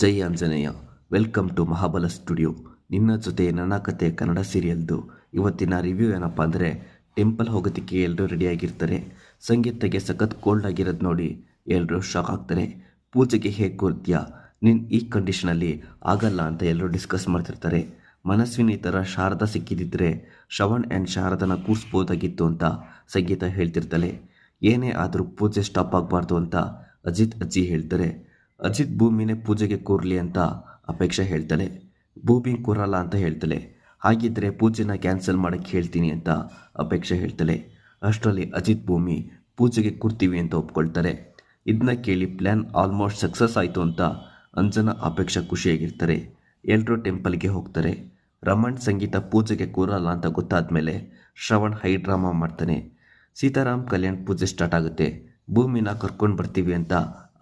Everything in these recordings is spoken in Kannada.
Jai Anjaneya. Welcome to Mahabala Studio. ನಿನ್ನ ಜೊತೆ ನನ್ನ ಕತೆ ಕನ್ನಡ ಸೀರಿಯಲ್ದು. ಇವತ್ತಿನ ರಿವ್ಯೂ ಏನಪ್ಪ ಅಂದರೆ, ಟೆಂಪಲ್ ಹೋಗೋದಕ್ಕೆ ಎಲ್ಲರೂ ರೆಡಿಯಾಗಿರ್ತಾರೆ ಸಂಗೀತಗೆ ಸಖತ್ ಕೋಲ್ಡ್ ಆಗಿರೋದು ನೋಡಿ ಎಲ್ಲರೂ ಶಾಕ್ ಆಗ್ತಾರೆ. ಪೂಜೆಗೆ ಹೇಗೆ ಕೂರ್ತೀಯ? ನಿನ್ನ ಈ ಕಂಡೀಷನಲ್ಲಿ ಆಗಲ್ಲ ಅಂತ ಎಲ್ಲರೂ ಡಿಸ್ಕಸ್ ಮಾಡ್ತಿರ್ತಾರೆ. ಮನಸ್ವಿನಿ ಥರ ಶಾರದಾ ಸಿಕ್ಕಿದಿದ್ರೆ ಶ್ರವಣ್ ಆ್ಯಂಡ್ ಶಾರದನ ಕೂರಿಸ್ಬೋದಾಗಿತ್ತು ಅಂತ ಸಂಗೀತ ಹೇಳ್ತಿರ್ತಾಳೆ. ಏನೇ ಆದರೂ ಪೂಜೆ ಸ್ಟಾಪ್ ಆಗಬಾರ್ದು ಅಂತ ಅಜಿತ್ ಅಜ್ಜಿ ಹೇಳ್ತಾರೆ. ಅಜಿತ್ ಭೂಮಿನೇ ಪೂಜೆಗೆ ಕೂರಲಿ ಅಂತ ಅಪೇಕ್ಷೆ ಹೇಳ್ತಾಳೆ. ಭೂಮಿ ಕೂರಲ್ಲ ಅಂತ ಹೇಳ್ತಾಳೆ. ಹಾಗಿದ್ದರೆ ಪೂಜೆನ ಕ್ಯಾನ್ಸಲ್ ಮಾಡೋಕ್ಕೆ ಹೇಳ್ತೀನಿ ಅಂತ ಅಪೇಕ್ಷೆ ಹೇಳ್ತಾಳೆ. ಅಷ್ಟರಲ್ಲಿ ಅಜಿತ್ ಭೂಮಿ ಪೂಜೆಗೆ ಕೂರ್ತೀವಿ ಅಂತ ಒಪ್ಕೊಳ್ತಾರೆ. ಇದನ್ನ ಕೇಳಿ ಪ್ಲ್ಯಾನ್ ಆಲ್ಮೋಸ್ಟ್ ಸಕ್ಸಸ್ ಆಯಿತು ಅಂತ ಅಂಜನ ಅಪೇಕ್ಷೆ ಖುಷಿಯಾಗಿರ್ತಾರೆ. ಎಲ್ಲರೂ ಟೆಂಪಲ್ಗೆ ಹೋಗ್ತಾರೆ. ರಮಣ್ ಸಂಗೀತ ಪೂಜೆಗೆ ಕೂರಲ್ಲ ಅಂತ ಗೊತ್ತಾದ ಮೇಲೆ ಶ್ರವಣ್ ಹೈ ಡ್ರಾಮಾ ಮಾಡ್ತಾನೆ. ಸೀತಾರಾಮ್ ಕಲ್ಯಾಣ್ ಪೂಜೆ ಸ್ಟಾರ್ಟ್ ಆಗುತ್ತೆ. ಭೂಮಿನ ಕರ್ಕೊಂಡು ಬರ್ತೀವಿ ಅಂತ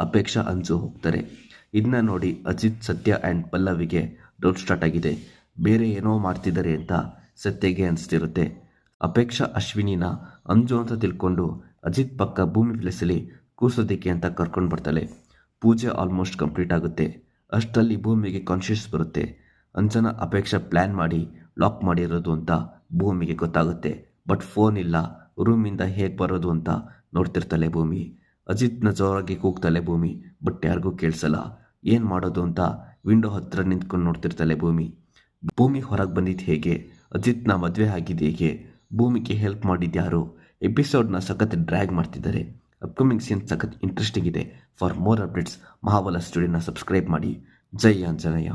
ಅಪೇಕ್ಷಾ ಅಂಜು ಹೋಗ್ತಾರೆ. ಇದನ್ನ ನೋಡಿ ಅಜಿತ್, ಸತ್ಯ ಆ್ಯಂಡ್ ಪಲ್ಲವಿಗೆ ಡೌಟ್ ಸ್ಟಾರ್ಟ್ ಆಗಿದೆ. ಬೇರೆ ಏನೋ ಮಾಡ್ತಿದ್ದಾರೆ ಅಂತ ಸತ್ಯಗೆ ಅನಿಸ್ತಿರುತ್ತೆ. ಅಪೇಕ್ಷಾ ಅಶ್ವಿನಿನ ಅಂಜು ಅಂತ ತಿಳ್ಕೊಂಡು ಅಜಿತ್ ಪಕ್ಕ ಭೂಮಿ ಪ್ಲೇಸಲ್ಲಿ ಕೂಸೋದಿಕ್ಕೆ ಅಂತ ಕರ್ಕೊಂಡು ಬರ್ತಾಳೆ. ಪೂಜೆ ಆಲ್ಮೋಸ್ಟ್ ಕಂಪ್ಲೀಟ್ ಆಗುತ್ತೆ. ಅಷ್ಟರಲ್ಲಿ ಭೂಮಿಗೆ ಕಾನ್ಷಿಯಸ್ ಬರುತ್ತೆ. ಅಂಜನ ಅಪೇಕ್ಷಾ ಪ್ಲ್ಯಾನ್ ಮಾಡಿ ಲಾಕ್ ಮಾಡಿರೋದು ಅಂತ ಭೂಮಿಗೆ ಗೊತ್ತಾಗುತ್ತೆ. ಬಟ್ ಫೋನ್ ಇಲ್ಲ. ರೂಮಿಂದ ಹೇಗೆ ಬರೋದು ಅಂತ ನೋಡ್ತಿರ್ತಾಳೆ ಭೂಮಿ. ಅಜಿತ್ನ ಜೋರಾಗಿ ಕೂಗ್ತಾಳೆ ಭೂಮಿ, ಬಟ್ ಯಾರಿಗೂ ಕೇಳಿಸಲ್ಲ. ಏನು ಮಾಡೋದು ಅಂತ ವಿಂಡೋ ಹತ್ರ ನಿಂತ್ಕೊಂಡು ನೋಡ್ತಿರ್ತಾಳೆ ಭೂಮಿ. ಭೂಮಿ ಹೊರಗೆ ಬಂದಿದ್ದು ಹೇಗೆ? ಅಜಿತ್ನ ಮದುವೆ ಆಗಿದ್ದು ಹೇಗೆ? ಭೂಮಿಗೆ ಹೆಲ್ಪ್ ಮಾಡಿದ್ಯಾರು ಎಪಿಸೋಡ್ನ ಸಖತ್ ಡ್ರ್ಯಾಗ್ ಮಾಡ್ತಿದ್ದಾರೆ. ಅಪ್ಕಮಿಂಗ್ ಸೀನ್ ಸಖತ್ ಇಂಟ್ರೆಸ್ಟಿಂಗ್ ಇದೆ. ಫಾರ್ ಮೋರ್ ಅಪ್ಡೇಟ್ಸ್, ಮಹಾಬಲ ಸ್ಟುಡಿಯೋನ ಸಬ್ಸ್ಕ್ರೈಬ್ ಮಾಡಿ. ಜೈ ಆಂಜನೇಯ.